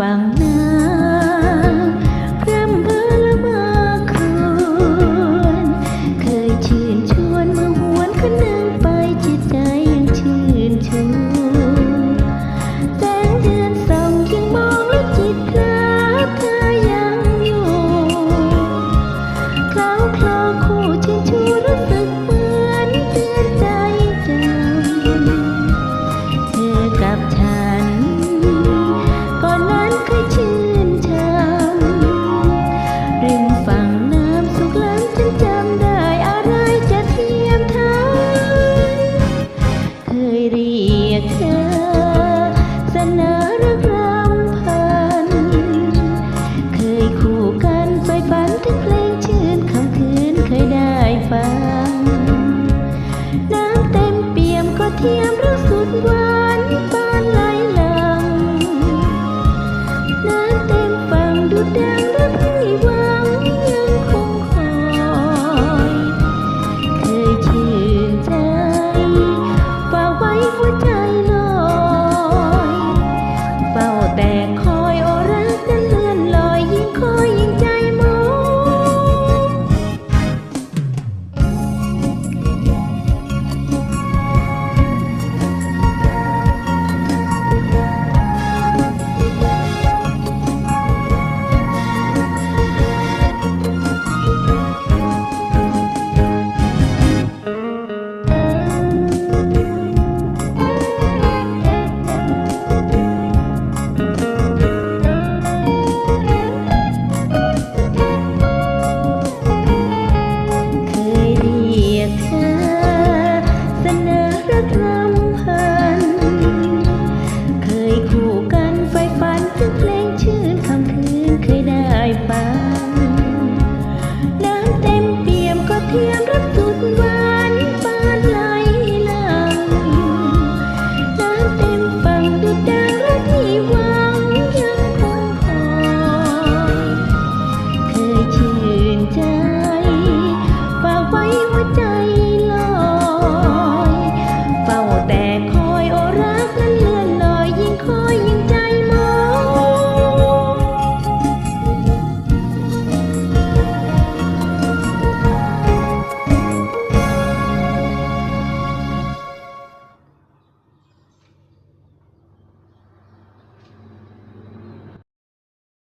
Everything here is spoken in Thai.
ฟังัง น้ำเต็มเปี่ยมก็เทียมรู้สุดหวานปานไหลหลัง น้ำเต็มฟังดูดังรับให้วา Instagram